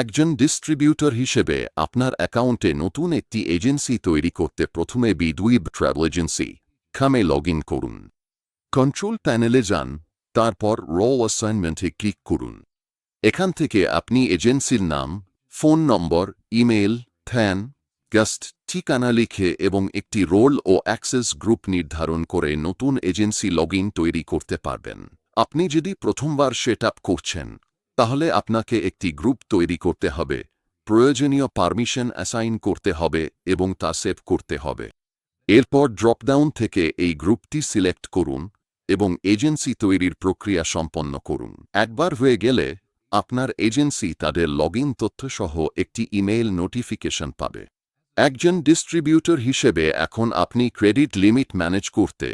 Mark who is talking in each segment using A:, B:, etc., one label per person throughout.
A: একজন ডিস্ট্রিবিউটর হিসেবে আপনার অ্যাকাউন্টে নতুন একটি এজেন্সি তৈরি করতে প্রথমে বিদুইব ট্রাভেল এজেন্সি খামে লগ করুন। কন্ট্রোল প্যানেলে যান, তারপর র অ্যাসাইনমেন্টে ক্লিক করুন। এখান থেকে আপনি এজেন্সির নাম ফোন নম্বর ইমেল থ্যান গাস্ট ঠিকানা লিখে এবং একটি রোল ও অ্যাক্সেস গ্রুপ নির্ধারণ করে নতুন এজেন্সি লগ তৈরি করতে পারবেন। আপনি যদি প্রথমবার সেট করছেন তাহলে আপনাকে একটি গ্রুপ তৈরি করতে হবে। প্রয়োজনীয় পারমিশন অ্যাসাইন করতে হবে এবং তা সেভ করতে হবে। এরপর ড্রপডাউন থেকে এই গ্রুপটি সিলেক্ট করুন এবং এজেন্সি তৈরির প্রক্রিয়া সম্পন্ন করুন। একবার হয়ে গেলে, আপনার এজেন্সি তাদের লগ ইন তথ্যসহ একটি ইমেইল নোটিফিকেশন পাবে। একজন ডিস্ট্রিবিউটর হিসেবে এখন আপনি ক্রেডিট লিমিট ম্যানেজ করতে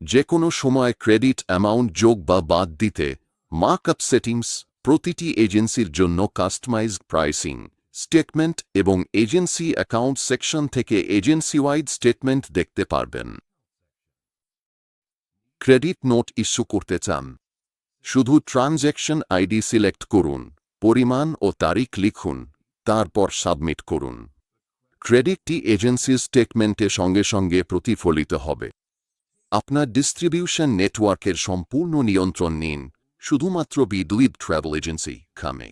A: যে কোনো সময় ক্রেডিট অ্যামাউন্ট যোগ বা বাদ দিতে, মার্কআপ সেটিংস প্রতিটি এজেন্সির জন্য কাস্টমাইজড প্রাইসিং স্টেটমেন্ট এবং এজেন্সি অ্যাকাউন্ট সেকশন থেকে এজেন্সি ওয়াইড স্টেটমেন্ট দেখতে পারবেন। ক্রেডিট নোট ইস্যু করতে চান। শুধু ট্রানজ্যাকশন আইডি সিলেক্ট করুন, পরিমাণ ও তারিখ লিখুন, তারপর সাবমিট করুন। ক্রেডিটটি এজেন্সির স্টেটমেন্টে সঙ্গে সঙ্গে প্রতিফলিত হবে। আপনার ডিস্ট্রিবিউশন নেটওয়ার্কের সম্পূর্ণ নিয়ন্ত্রণ নিন শুধুমাত্র বিদ্যুৎ ট্রাভেল এজেন্সি খামে